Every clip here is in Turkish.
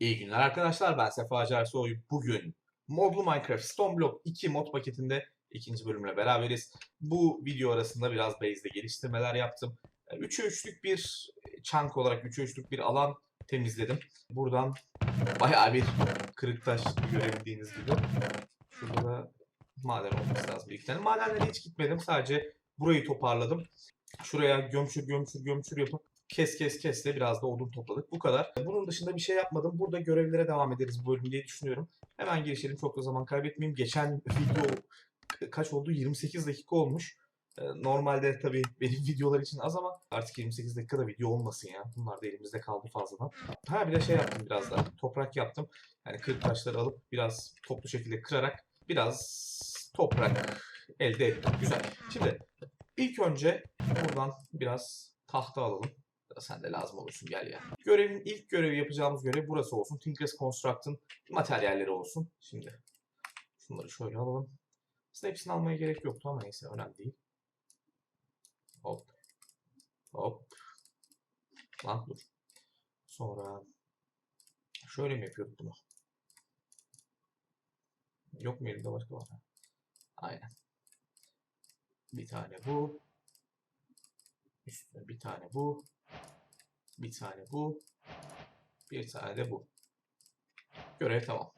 İyi günler arkadaşlar ben Sefa Acarsoy. Bugün modlu Minecraft Stone Block 2 mod paketinde ikinci bölümle beraberiz. Bu video arasında biraz base'de geliştirmeler yaptım. 3'e 3'lük bir chunk olarak 3'e 3'lük bir alan temizledim. Buradan bayağı bir kırık taş görebildiğiniz gibi. Şurada da maden olması lazım. İki tane. Madenlere hiç gitmedim. Sadece burayı toparladım. Şuraya gömçür gömçür gömçür yapıp kes kes kes de biraz da odun topladık. Bu kadar. Bunun dışında bir şey yapmadım. Burada görevlere devam ederiz bu bölüm diye düşünüyorum. Hemen girişelim. Çok da zaman kaybetmeyeyim. Geçen video kaç oldu? 28 dakika olmuş. Ee, Normalde tabii benim videolar için az ama artık 28 dakikada video olmasın ya. Bunlar da elimizde kaldı fazladan. Ha bir de şey yaptım biraz da. Toprak yaptım. Yani kırık taşları alıp biraz toplu şekilde kırarak biraz toprak elde ettim. Güzel. Şimdi ilk önce buradan biraz tahta alalım. Sen de lazım olursun gel ya. Görevin ilk görevi yapacağımız görev burası olsun. Tinker's Construct'ın materyalleri olsun. Şimdi şunları şöyle alalım. Aslında hepsini almaya gerek yoktu ama neyse önemli değil. Hop. Hop. Lan dur. Sonra şöyle mi yapıyorduk bunu? Yok mu elimde başka var? Aynen. Bir tane bu. Üstüne bir tane bu. Bir tane bu. Bir tane de bu. Görev tamam.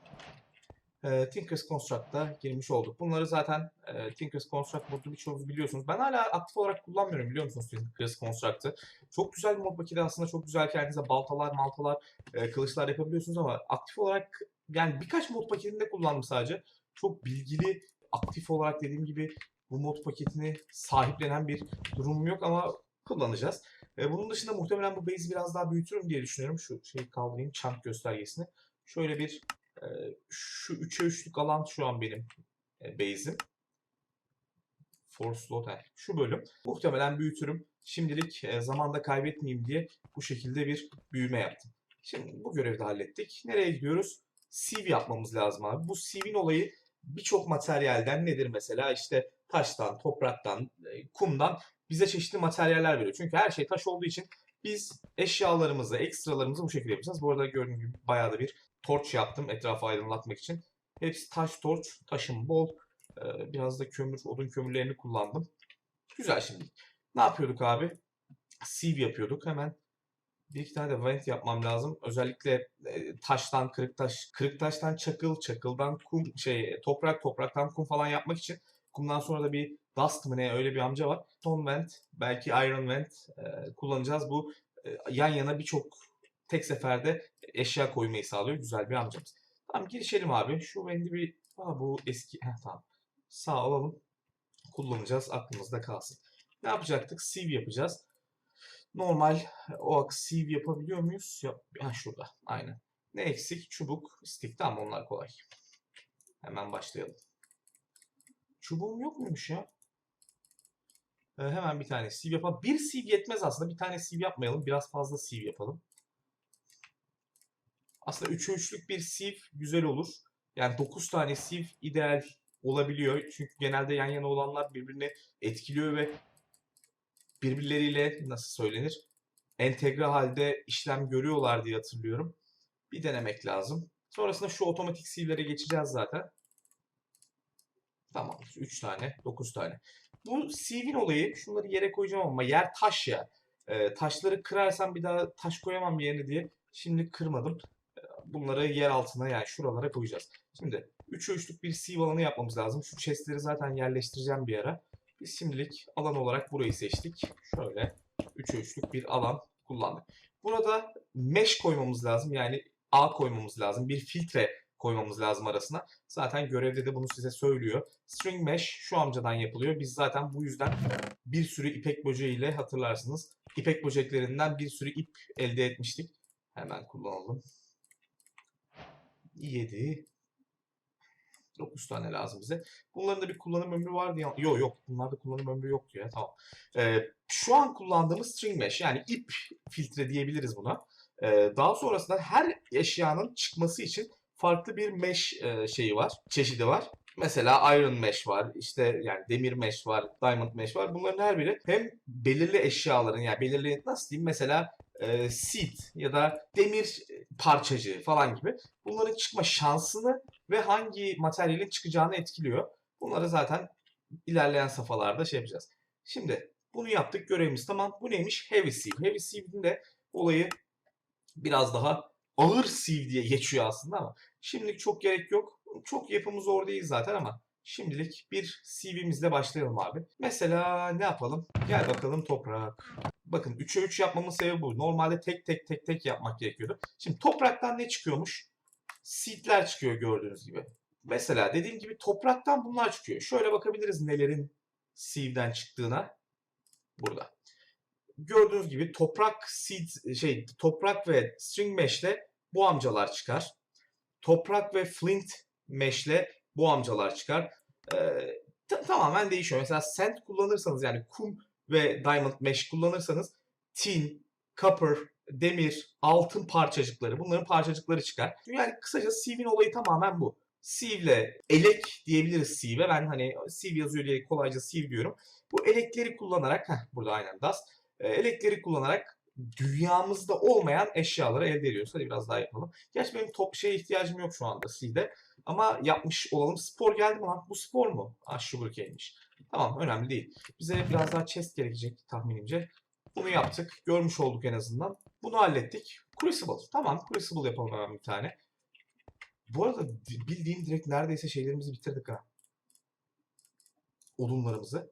E, Tinker's Construct'a girmiş olduk. Bunları zaten e, Tinker's Construct modu birçoğunuz biliyorsunuz. Ben hala aktif olarak kullanmıyorum biliyor musunuz Tinker's Construct'ı. Çok güzel bir mod makine aslında çok güzel kendinize baltalar, maltalar, e, kılıçlar yapabiliyorsunuz ama aktif olarak yani birkaç mod paketinde kullandım sadece. Çok bilgili, aktif olarak dediğim gibi bu mod paketini sahiplenen bir durumum yok ama kullanacağız. E, bunun dışında muhtemelen bu base'i biraz daha büyütürüm diye düşünüyorum. Şu şeyi kaldırayım, chunk göstergesini. Şöyle bir e, şu 3'e 3'lük alan şu an benim e, base'im. For slot, he, şu bölüm. Muhtemelen büyütürüm. Şimdilik e, zamanda kaybetmeyeyim diye bu şekilde bir büyüme yaptım. Şimdi bu görevi de hallettik. Nereye gidiyoruz? CV yapmamız lazım abi. Bu CV'nin olayı birçok materyalden nedir mesela? İşte taştan, topraktan, e, kumdan bize çeşitli materyaller veriyor. Çünkü her şey taş olduğu için biz eşyalarımızı, ekstralarımızı bu şekilde yapacağız. Bu arada gördüğünüz gibi bayağı da bir torç yaptım etrafı aydınlatmak için. Hepsi taş torç, taşım bol. Ee, biraz da kömür, odun kömürlerini kullandım. Güzel şimdi. Ne yapıyorduk abi? Sieve yapıyorduk. Hemen bir iki tane de vent yapmam lazım. Özellikle e, taştan, kırık taş, kırık taştan çakıl, çakıldan kum, şey toprak, topraktan kum falan yapmak için kumdan sonra da bir dust mı ne öyle bir amca var. Stone vent, belki iron vent e, kullanacağız. Bu e, yan yana birçok tek seferde eşya koymayı sağlıyor. Güzel bir amcamız. Tamam girişelim abi. Şu bendi bir... Aa, bu eski... Heh, tamam. Sağ alalım. Kullanacağız. Aklımızda kalsın. Ne yapacaktık? Sieve yapacağız. Normal o sieve yapabiliyor muyuz? Yap. Ha şurada. Aynen. Ne eksik? Çubuk, stick. Tamam onlar kolay. Hemen başlayalım. Çubuğum yok muymuş ya? Ee, hemen bir tane sieve yapalım. Bir sieve yetmez aslında. Bir tane sieve yapmayalım. Biraz fazla sieve yapalım. Aslında 3'e 3'lük bir sieve güzel olur. Yani 9 tane sieve ideal olabiliyor. Çünkü genelde yan yana olanlar birbirini etkiliyor ve birbirleriyle nasıl söylenir? Entegre halde işlem görüyorlar diye hatırlıyorum. Bir denemek lazım. Sonrasında şu otomatik sieve'lere geçeceğiz zaten. Tamam. 3 tane, 9 tane. Bu sieve'in olayı şunları yere koyacağım ama yer taş ya. Ee, taşları kırarsam bir daha taş koyamam yerine diye şimdi kırmadım bunları yer altına yani şuralara koyacağız. Şimdi 3'e 3'lük bir sieve alanı yapmamız lazım. Şu chestleri zaten yerleştireceğim bir ara. Biz şimdilik alan olarak burayı seçtik. Şöyle 3'e 3'lük bir alan kullandık. Burada mesh koymamız lazım. Yani ağ koymamız lazım. Bir filtre koymamız lazım arasına. Zaten görevde de bunu size söylüyor. String mesh şu amcadan yapılıyor. Biz zaten bu yüzden bir sürü ipek böceği ile hatırlarsınız. İpek böceklerinden bir sürü ip elde etmiştik. Hemen kullanalım. 7 9 tane lazım bize. Bunların da bir kullanım ömrü var diye. Yok yok. Bunlarda kullanım ömrü yok ya. Tamam. Ee, şu an kullandığımız string mesh yani ip filtre diyebiliriz buna. Ee, daha sonrasında her eşyanın çıkması için farklı bir mesh e, şeyi var. Çeşidi var. Mesela iron mesh var, işte yani demir mesh var, diamond mesh var. Bunların her biri hem belirli eşyaların yani belirli nasıl diyeyim mesela e, seed ya da demir parçacığı falan gibi bunların çıkma şansını ve hangi materyalin çıkacağını etkiliyor. Bunları zaten ilerleyen safhalarda şey yapacağız. Şimdi bunu yaptık görevimiz tamam. Bu neymiş? Heavy Sieve. Heavy Sieve'in de olayı biraz daha ağır sieve diye geçiyor aslında ama şimdilik çok gerek yok. Çok yapımı zor değil zaten ama şimdilik bir CV'mizle başlayalım abi. Mesela ne yapalım? Gel bakalım toprak. Bakın 3'e 3 yapmamın sebebi bu. Normalde tek tek tek tek yapmak gerekiyordu. Şimdi topraktan ne çıkıyormuş? Seedler çıkıyor gördüğünüz gibi. Mesela dediğim gibi topraktan bunlar çıkıyor. Şöyle bakabiliriz nelerin sieve'den çıktığına. Burada. Gördüğünüz gibi toprak seed şey toprak ve string mesh'le bu amcalar çıkar. Toprak ve flint mesh'le bu amcalar çıkar. Ee, ta- tamamen değişiyor. Mesela sand kullanırsanız yani kum ve diamond mesh kullanırsanız tin, copper, demir, altın parçacıkları bunların parçacıkları çıkar. Yani kısaca sieve'in olayı tamamen bu. Sieve'le elek diyebiliriz sieve'e. Ben hani sieve yazıyor diye kolayca sieve diyorum. Bu elekleri kullanarak, heh, burada aynen dust. Ee, elekleri kullanarak dünyamızda olmayan eşyaları elde ediyoruz. Hadi biraz daha yapalım. Gerçi benim top şeye ihtiyacım yok şu anda C'de. Ama yapmış olalım. Spor geldi mi lan? Bu spor mu? Ah sugarcane'miş. Tamam önemli değil. Bize biraz daha chest gerekecek tahminimce. Bunu yaptık. Görmüş olduk en azından. Bunu hallettik. Crucible. Tamam Crucible yapalım hemen bir tane. Bu arada di- bildiğim direkt neredeyse şeylerimizi bitirdik ha. Odunlarımızı.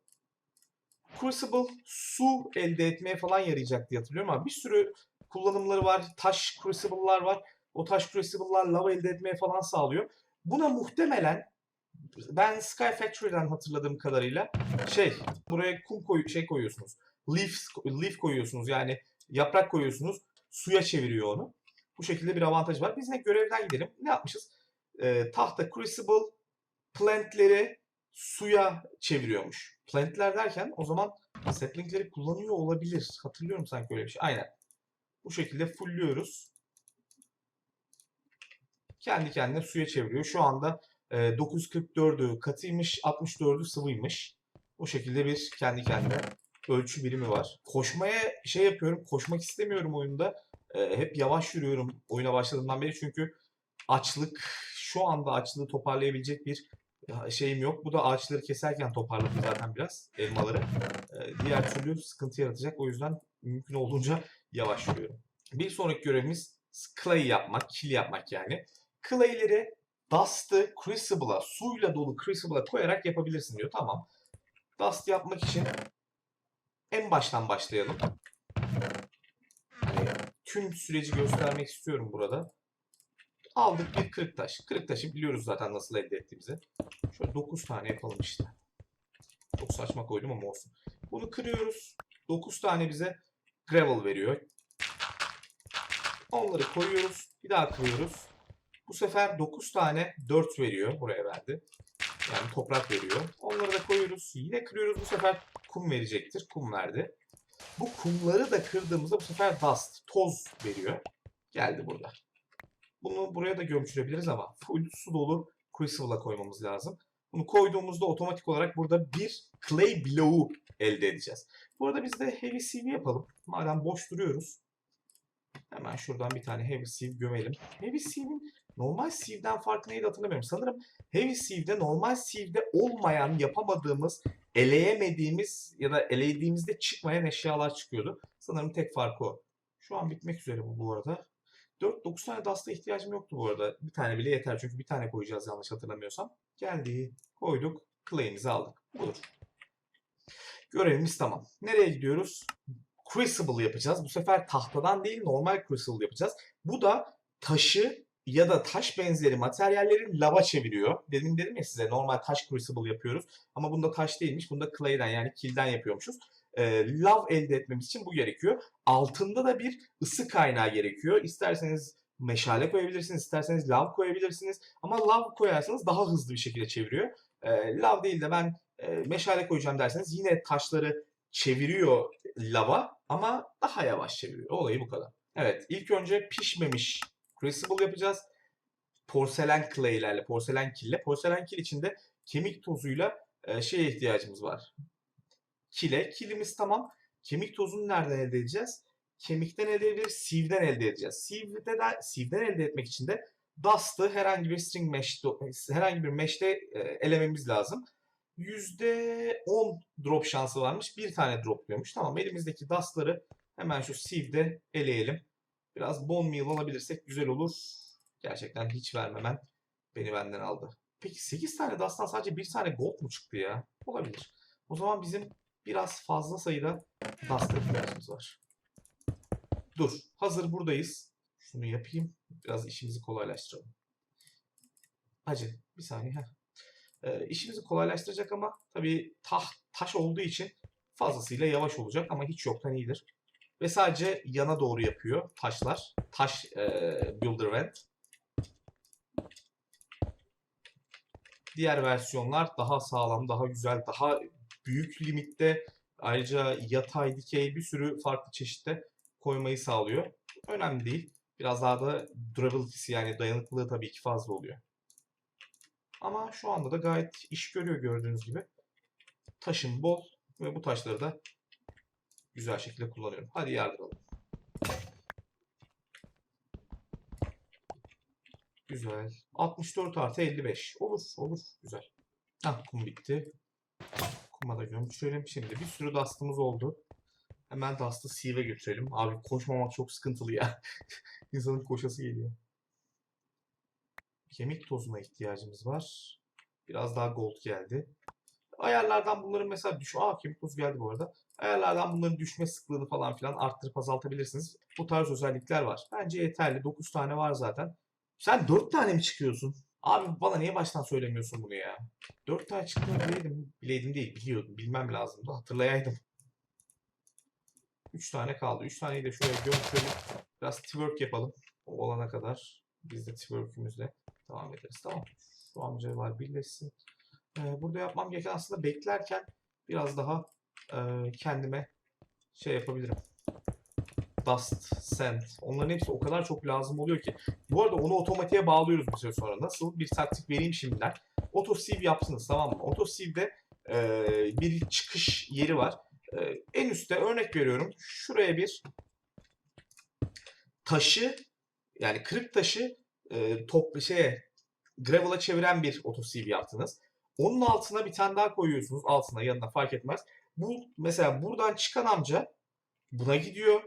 Crucible su elde etmeye falan yarayacak diye hatırlıyorum ama bir sürü kullanımları var. Taş Crucible'lar var. O taş Crucible'lar lava elde etmeye falan sağlıyor. Buna muhtemelen ben Sky Factory'den hatırladığım kadarıyla şey buraya kum koy şey koyuyorsunuz. Leaf, leaf koyuyorsunuz yani yaprak koyuyorsunuz. Suya çeviriyor onu. Bu şekilde bir avantajı var. Biz ne görevden gidelim. Ne yapmışız? Ee, tahta Crucible plantleri suya çeviriyormuş. Plantler derken o zaman saplingleri kullanıyor olabilir. Hatırlıyorum sanki öyle bir şey. Aynen. Bu şekilde fullüyoruz. Kendi kendine suya çeviriyor. Şu anda e, 944'ü katıymış, 64'ü sıvıymış. Bu şekilde bir kendi kendine ölçü birimi var. Koşmaya şey yapıyorum, koşmak istemiyorum oyunda. E, hep yavaş yürüyorum oyuna başladığımdan beri çünkü açlık, şu anda açlığı toparlayabilecek bir şeyim yok. Bu da ağaçları keserken toparladım zaten biraz elmaları. Ee, diğer türlü sıkıntı yaratacak. O yüzden mümkün olduğunca yavaş yürüyorum. Bir sonraki görevimiz clay yapmak, kil yapmak yani. Clay'leri dust'ı crucible'a, suyla dolu crucible'a koyarak yapabilirsin diyor. Tamam. Dust yapmak için en baştan başlayalım. Hani tüm süreci göstermek istiyorum burada. Aldık bir kırık taş. Kırık taşı biliyoruz zaten nasıl elde ettiğimizi. Şöyle 9 tane yapalım işte. Çok saçma koydum ama olsun. Bunu kırıyoruz. 9 tane bize gravel veriyor. Onları koyuyoruz. Bir daha kırıyoruz. Bu sefer 9 tane 4 veriyor. Buraya verdi. Yani toprak veriyor. Onları da koyuyoruz. Yine kırıyoruz. Bu sefer kum verecektir. Kum verdi. Bu kumları da kırdığımızda bu sefer dust, toz veriyor. Geldi burada. Bunu buraya da gömçürebiliriz ama full su dolu crucible'a koymamız lazım. Bunu koyduğumuzda otomatik olarak burada bir clay bloğu elde edeceğiz. Bu arada biz de heavy sieve yapalım. Madem boş duruyoruz. Hemen şuradan bir tane heavy sieve gömelim. Heavy sieve'in normal sieve'den farkı neydi hatırlamıyorum. Sanırım heavy sieve'de normal sieve'de olmayan, yapamadığımız, eleyemediğimiz ya da elediğimizde çıkmayan eşyalar çıkıyordu. Sanırım tek farkı o. Şu an bitmek üzere bu bu arada. 4-9 tane dasta ihtiyacım yoktu bu arada. Bir tane bile yeter çünkü bir tane koyacağız yanlış hatırlamıyorsam. Geldi. Koyduk. Clay'imizi aldık. Budur. Görevimiz tamam. Nereye gidiyoruz? Crucible yapacağız. Bu sefer tahtadan değil normal crucible yapacağız. Bu da taşı ya da taş benzeri materyalleri lava çeviriyor. Dedim dedim ya size normal taş crucible yapıyoruz. Ama bunda taş değilmiş. Bunda clay'den yani kilden yapıyormuşuz. Ee, lav elde etmemiz için bu gerekiyor. Altında da bir ısı kaynağı gerekiyor. İsterseniz meşale koyabilirsiniz, isterseniz lav koyabilirsiniz. Ama lav koyarsanız daha hızlı bir şekilde çeviriyor. Ee, lav değil de ben e, meşale koyacağım derseniz yine taşları çeviriyor lava ama daha yavaş çeviriyor. Olayı bu kadar. Evet ilk önce pişmemiş crucible yapacağız. Porselen clay'lerle, porselen kille. Porselen kil içinde kemik tozuyla e, şeye ihtiyacımız var. Kile. Kilimiz tamam. Kemik tozunu nereden elde edeceğiz? kemikten elde edebiliriz, sieveden elde edeceğiz. Sieveden, sieveden elde etmek için de dust'ı herhangi bir string mesh, herhangi bir mesh'te e, elememiz lazım. %10 drop şansı varmış. Bir tane dropluyormuş. Tamam elimizdeki dust'ları hemen şu sieve'de eleyelim. Biraz bone meal alabilirsek güzel olur. Gerçekten hiç vermemen beni benden aldı. Peki 8 tane dust'tan sadece bir tane gold mu çıktı ya? Olabilir. O zaman bizim biraz fazla sayıda dust'a ihtiyacımız var. Dur. Hazır buradayız. Şunu yapayım. Biraz işimizi kolaylaştıralım. Hacı bir saniye. Heh. Ee, işimizi kolaylaştıracak ama tabii tah, taş olduğu için fazlasıyla yavaş olacak ama hiç yoktan iyidir. Ve sadece yana doğru yapıyor taşlar. Taş e, Builder Vent. Diğer versiyonlar daha sağlam, daha güzel, daha büyük limitte ayrıca yatay, dikey bir sürü farklı çeşitte koymayı sağlıyor. Önemli değil. Biraz daha da durability'si yani dayanıklılığı tabii ki fazla oluyor. Ama şu anda da gayet iş görüyor gördüğünüz gibi. Taşım bol ve bu taşları da güzel şekilde kullanıyorum. Hadi yardıralım. Güzel. 64 artı 55. Olur, olur. Güzel. Hah, kum bitti. Kuma da gömçürelim. Şimdi bir sürü dust'ımız oldu. Hemen dust'ı sieve'e götürelim. Abi koşmamak çok sıkıntılı ya. İnsanın koşası geliyor. Kemik tozuna ihtiyacımız var. Biraz daha gold geldi. Ayarlardan bunların mesela düş... Aa kemik geldi bu arada. Ayarlardan bunların düşme sıklığını falan filan arttırıp azaltabilirsiniz. Bu tarz özellikler var. Bence yeterli. 9 tane var zaten. Sen 4 tane mi çıkıyorsun? Abi bana niye baştan söylemiyorsun bunu ya? 4 tane çıktığını bileydim. Bileydim değil biliyordum. Bilmem lazımdı. Hatırlayaydım. 3 tane kaldı. 3 taneyi de şöyle gömçelim. Biraz twerk yapalım. O olana kadar biz de twerk'ümüzle devam ederiz. Tamam. Şu amcalar birleşsin. Ee, burada yapmam gereken aslında beklerken biraz daha e, kendime şey yapabilirim. Dust, Sand. Onların hepsi o kadar çok lazım oluyor ki. Bu arada onu otomatiğe bağlıyoruz bir süre sonra. Nasıl? Bir taktik vereyim şimdiden. Auto sieve yapsınız tamam mı? Auto sieve'de e, bir çıkış yeri var. E, en üstte örnek veriyorum. Şuraya bir taşı yani kırık taşı e, top şeye gravel'a çeviren bir auto sieve yaptınız. Onun altına bir tane daha koyuyorsunuz. Altına yanına fark etmez. Bu mesela buradan çıkan amca buna gidiyor.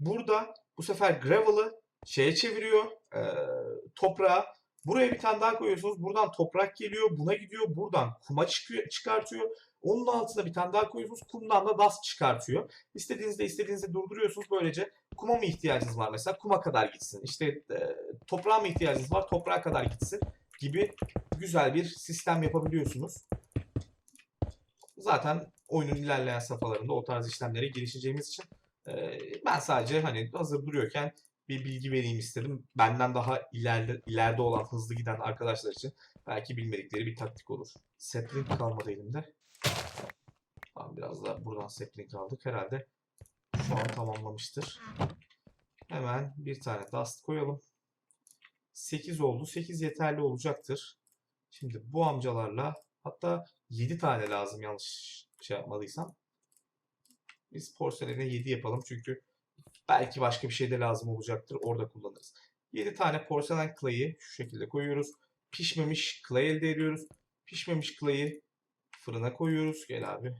Burada bu sefer gravel'ı şeye çeviriyor. E, toprağa. Buraya bir tane daha koyuyorsunuz. Buradan toprak geliyor. Buna gidiyor. Buradan kuma çıkıyor, çıkartıyor. Onun altına bir tane daha koyuyorsunuz. Kumdan da dust çıkartıyor. İstediğinizde istediğinizde durduruyorsunuz. Böylece kuma mı ihtiyacınız var mesela? Kuma kadar gitsin. İşte e, toprağa mı ihtiyacınız var? Toprağa kadar gitsin gibi güzel bir sistem yapabiliyorsunuz. Zaten oyunun ilerleyen safhalarında o tarz işlemlere girişeceğimiz için e, ben sadece hani hazır duruyorken bir bilgi vereyim istedim. Benden daha ileride, ileride olan hızlı giden arkadaşlar için belki bilmedikleri bir taktik olur. Sapling kalmadı elimde. Tamam biraz da buradan sapling aldık. Herhalde şu an tamamlamıştır. Hemen bir tane dust koyalım. 8 oldu. 8 yeterli olacaktır. Şimdi bu amcalarla hatta 7 tane lazım yanlış şey yapmadıysam. Biz porselene 7 yapalım çünkü belki başka bir şey de lazım olacaktır. Orada kullanırız. 7 tane porselen clay'i şu şekilde koyuyoruz. Pişmemiş clay elde ediyoruz. Pişmemiş clay'i fırına koyuyoruz. Gel abi.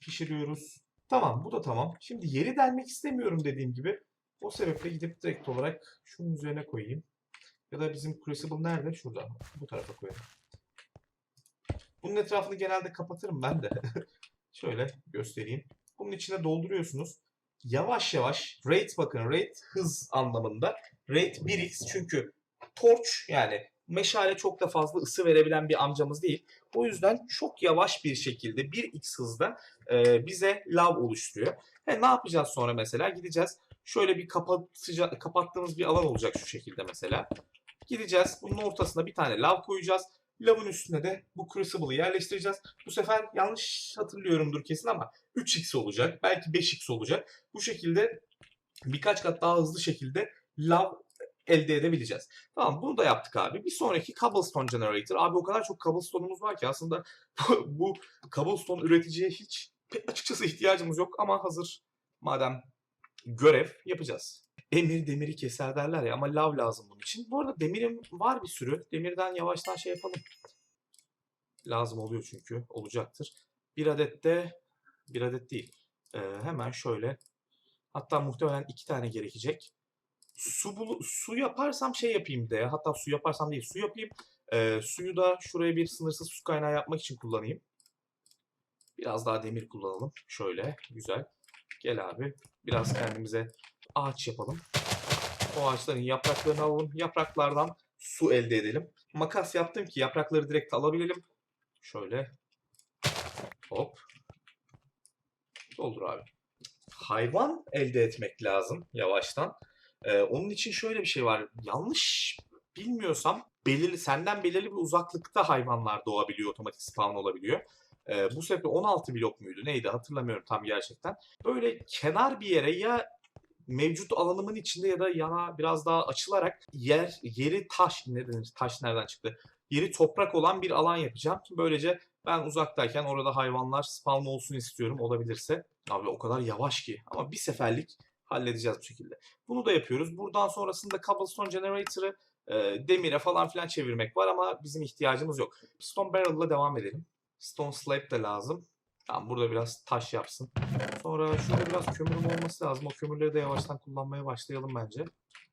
Pişiriyoruz. Tamam bu da tamam. Şimdi yeri delmek istemiyorum dediğim gibi. O sebeple gidip direkt olarak şunun üzerine koyayım. Ya da bizim Crucible nerede? Şurada. Bu tarafa koyalım. Bunun etrafını genelde kapatırım ben de. Şöyle göstereyim. Bunun içine dolduruyorsunuz. Yavaş yavaş rate bakın rate hız anlamında. Rate 1x çünkü torch yani meşale çok da fazla ısı verebilen bir amcamız değil. O yüzden çok yavaş bir şekilde 1x hızda e, bize lav oluşturuyor. He, ne yapacağız sonra mesela? Gideceğiz. Şöyle bir kapatıca, kapattığımız bir alan olacak şu şekilde mesela. Gideceğiz. Bunun ortasına bir tane lav koyacağız. Lavın üstüne de bu crucible'ı yerleştireceğiz. Bu sefer yanlış hatırlıyorumdur kesin ama 3x olacak. Belki 5x olacak. Bu şekilde birkaç kat daha hızlı şekilde lav elde edebileceğiz. Tamam bunu da yaptık abi. Bir sonraki cobblestone generator. Abi o kadar çok cobblestone'umuz var ki aslında bu cobblestone üreticiye hiç açıkçası ihtiyacımız yok ama hazır Madem görev yapacağız. Emir demiri keser derler ya ama lav lazım bunun için. Bu arada demirim var bir sürü. Demirden yavaştan şey yapalım. Lazım oluyor çünkü. Olacaktır. Bir adet de bir adet değil. Ee, hemen şöyle. Hatta muhtemelen iki tane gerekecek. Su bulu, su yaparsam şey yapayım de. Hatta su yaparsam değil su yapayım. Ee, suyu da şuraya bir sınırsız su kaynağı yapmak için kullanayım. Biraz daha demir kullanalım. Şöyle güzel. Gel abi. Biraz kendimize ağaç yapalım. O ağaçların yapraklarını alalım. Yapraklardan su elde edelim. Makas yaptım ki yaprakları direkt alabilelim. Şöyle. Hop. Doldur abi. Hayvan elde etmek lazım yavaştan. Ee, onun için şöyle bir şey var. Yanlış bilmiyorsam belirli senden belirli bir uzaklıkta hayvanlar doğabiliyor, otomatik spawn olabiliyor. Ee, bu sefer 16 blok muydu neydi hatırlamıyorum tam gerçekten. Böyle kenar bir yere ya mevcut alanımın içinde ya da yana biraz daha açılarak yer yeri taş ne denir taş nereden çıktı? Yeri toprak olan bir alan yapacağım. Böylece ben uzaktayken orada hayvanlar spawn olsun istiyorum olabilirse. Abi o kadar yavaş ki ama bir seferlik halledeceğiz bu şekilde. Bunu da yapıyoruz. Buradan sonrasında cobblestone generator'ı e, demire falan filan çevirmek var ama bizim ihtiyacımız yok. Stone barrel'la devam edelim. Stone slab de lazım. Tamam burada biraz taş yapsın. Sonra şurada biraz kömürüm olması lazım. O kömürleri de yavaştan kullanmaya başlayalım bence.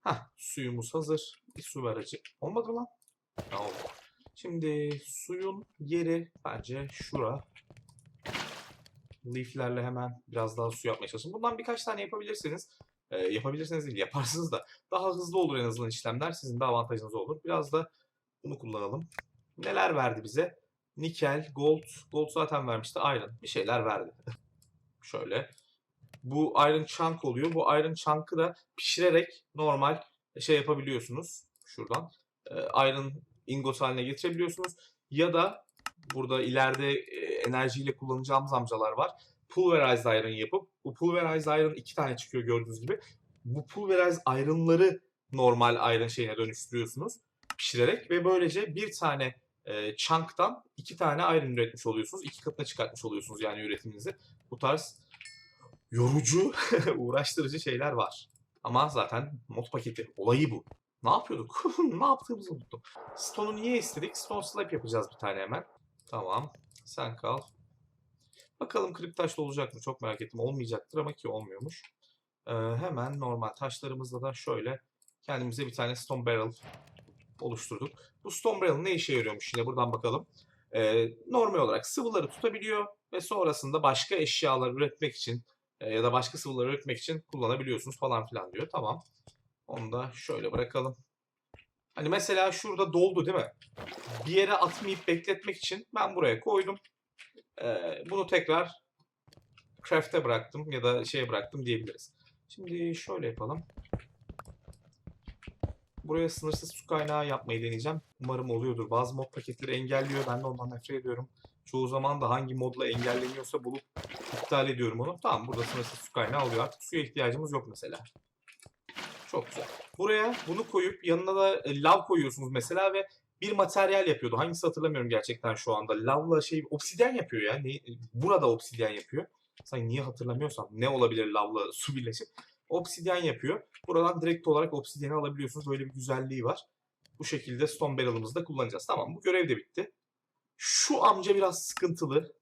Hah suyumuz hazır. Bir su ver acı. Olmadı lan? Ha, oldu. Şimdi suyun yeri bence şura. Leaf'lerle hemen biraz daha su yapmaya çalışın. Bundan birkaç tane yapabilirsiniz. Ee, yapabilirsiniz değil yaparsınız da daha hızlı olur en azından işlemler. Sizin de avantajınız olur. Biraz da bunu kullanalım. Neler verdi bize? Nikel, gold. Gold zaten vermişti. Iron. Bir şeyler verdi. Şöyle. Bu iron chunk oluyor. Bu iron chunk'ı da pişirerek normal şey yapabiliyorsunuz. Şuradan. Ee, iron ingot haline getirebiliyorsunuz. Ya da burada ileride e, enerjiyle kullanacağımız amcalar var. Pulverized iron yapıp bu pulverized iron iki tane çıkıyor gördüğünüz gibi. Bu pulverized iron'ları normal iron şeyine dönüştürüyorsunuz pişirerek ve böylece bir tane e, chunk'tan iki tane iron üretmiş oluyorsunuz. İki katına çıkartmış oluyorsunuz yani üretiminizi. Bu tarz yorucu, uğraştırıcı şeyler var. Ama zaten mod paketi olayı bu. Ne yapıyorduk? ne yaptığımızı unuttum. Stone'u niye istedik? Stone slab yapacağız bir tane hemen. Tamam. Sen kal. Bakalım kırık taşlı olacak mı? Çok merak ettim. Olmayacaktır ama ki olmuyormuş. Ee, hemen normal taşlarımızla da şöyle kendimize bir tane stone barrel oluşturduk. Bu stone ne işe yarıyormuş yine buradan bakalım. Ee, normal olarak sıvıları tutabiliyor ve sonrasında başka eşyalar üretmek için e, ya da başka sıvıları üretmek için kullanabiliyorsunuz falan filan diyor. Tamam. Onu da şöyle bırakalım. Hani mesela şurada doldu değil mi? Bir yere atmayıp bekletmek için ben buraya koydum. Ee, bunu tekrar craft'e bıraktım ya da şeye bıraktım diyebiliriz. Şimdi şöyle yapalım. Buraya sınırsız su kaynağı yapmayı deneyeceğim. Umarım oluyordur. Bazı mod paketleri engelliyor. Ben de ondan nefret ediyorum. Çoğu zaman da hangi modla engelleniyorsa bulup iptal ediyorum onu. Tamam burada sınırsız su kaynağı oluyor. Artık suya ihtiyacımız yok mesela. Çok güzel. Buraya bunu koyup yanına da e, lav koyuyorsunuz mesela ve bir materyal yapıyordu. Hangisi hatırlamıyorum gerçekten şu anda. Lavla şey obsidyen yapıyor ya. Ne, burada obsidyen yapıyor. Sanki niye hatırlamıyorsam ne olabilir lavla su birleşip. Obsidyen yapıyor. Buradan direkt olarak obsidyeni alabiliyorsunuz. Böyle bir güzelliği var. Bu şekilde stone barrel'ımızı da kullanacağız. Tamam bu görev de bitti. Şu amca biraz sıkıntılı.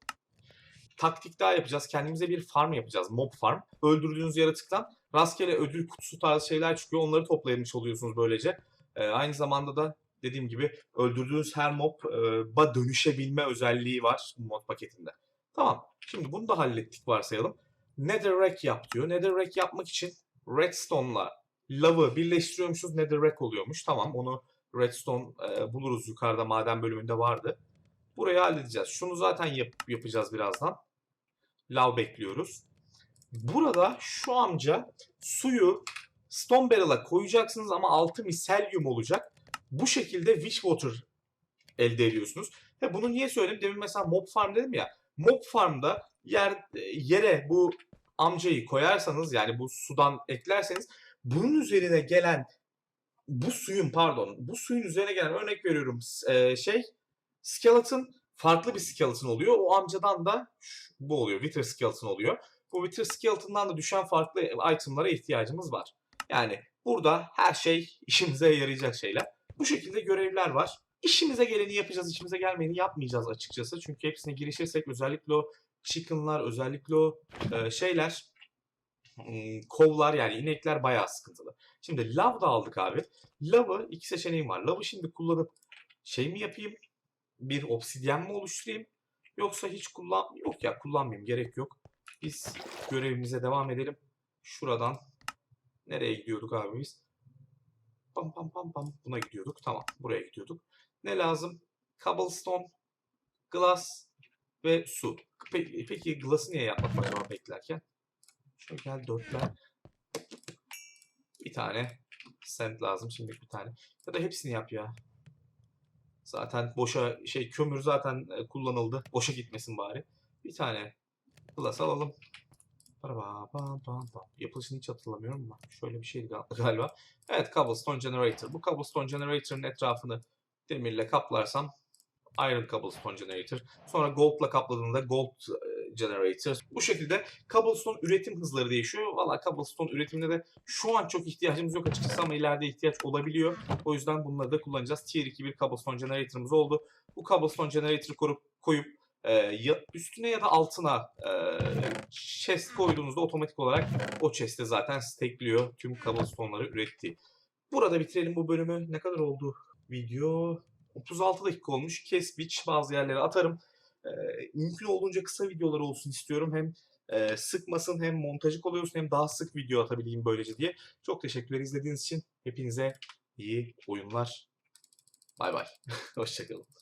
Taktik daha yapacağız. Kendimize bir farm yapacağız. Mob farm. Öldürdüğünüz yaratıktan rastgele ödül kutusu tarzı şeyler çıkıyor. Onları toplayamış oluyorsunuz böylece. Ee, aynı zamanda da dediğim gibi öldürdüğünüz her mob'a dönüşebilme özelliği var bu mod paketinde. Tamam. Şimdi bunu da hallettik varsayalım. Netherrack yap diyor. Netherrack yapmak için Redstone'la lavı birleştiriyormuşuz. Netherrack oluyormuş. Tamam onu Redstone e, buluruz yukarıda maden bölümünde vardı. Burayı halledeceğiz. Şunu zaten yap yapacağız birazdan. Lav bekliyoruz. Burada şu amca suyu Stone Barrel'a koyacaksınız ama altı miselyum olacak. Bu şekilde Witch Water elde ediyorsunuz. Ve bunu niye söyledim? Demin mesela Mob Farm dedim ya. Mob Farm'da yer yere bu amcayı koyarsanız yani bu sudan eklerseniz bunun üzerine gelen bu suyun pardon bu suyun üzerine gelen örnek veriyorum e, şey skeleton farklı bir skeleton oluyor. O amcadan da bu oluyor. Wither skeleton oluyor. bu Wither Skeleton'dan da düşen farklı itemlara ihtiyacımız var. Yani burada her şey işimize yarayacak şeyler. Bu şekilde görevler var. İşimize geleni yapacağız, işimize gelmeyeni yapmayacağız açıkçası. Çünkü hepsine girişirsek özellikle o chicken'lar, özellikle o e, şeyler, kovlar yani inekler bayağı sıkıntılı. Şimdi lav da aldık abi. Lav'ı iki seçeneğim var. Lav'ı şimdi kullanıp şey mi yapayım? Bir obsidyen mi oluşturayım? Yoksa hiç kullan... Yok ya kullanmayayım gerek yok. Biz görevimize devam edelim. Şuradan nereye gidiyorduk abi biz? Pam pam pam pam. Buna gidiyorduk. Tamam. Buraya gidiyorduk. Ne lazım? Cobblestone, glass ve su. Peki, peki glass'ı niye yapmadım acaba beklerken? Şöyle gel dörtler. Bir tane sand lazım. Şimdi bir tane. Ya da hepsini yap ya. Zaten boşa şey kömür zaten e, kullanıldı. Boşa gitmesin bari. Bir tane glass alalım. Yapılışını hiç hatırlamıyorum ama şöyle bir şeydi gal- galiba. Evet cobblestone generator. Bu cobblestone generator'ın etrafını demirle kaplarsam iron cobblestone generator. Sonra gold'la kapladığında gold e, generator. Bu şekilde cobblestone üretim hızları değişiyor. Valla cobblestone üretimine de şu an çok ihtiyacımız yok açıkçası ama ileride ihtiyaç olabiliyor. O yüzden bunları da kullanacağız. Tier 2 bir cobblestone generator'ımız oldu. Bu cobblestone generator'ı korup, koyup e, ya, üstüne ya da altına e, chest koyduğunuzda otomatik olarak o chest'e zaten stackliyor tüm cobblestone'ları ürettiği. Burada bitirelim bu bölümü. Ne kadar oldu video? 36 dakika olmuş. Kes biç bazı yerlere atarım. Ee, mümkün olduğunca kısa videolar olsun istiyorum. Hem e, sıkmasın hem montajı kolay olsun hem daha sık video atabileyim böylece diye. Çok teşekkürler izlediğiniz için. Hepinize iyi oyunlar. Bay bay. Hoşçakalın.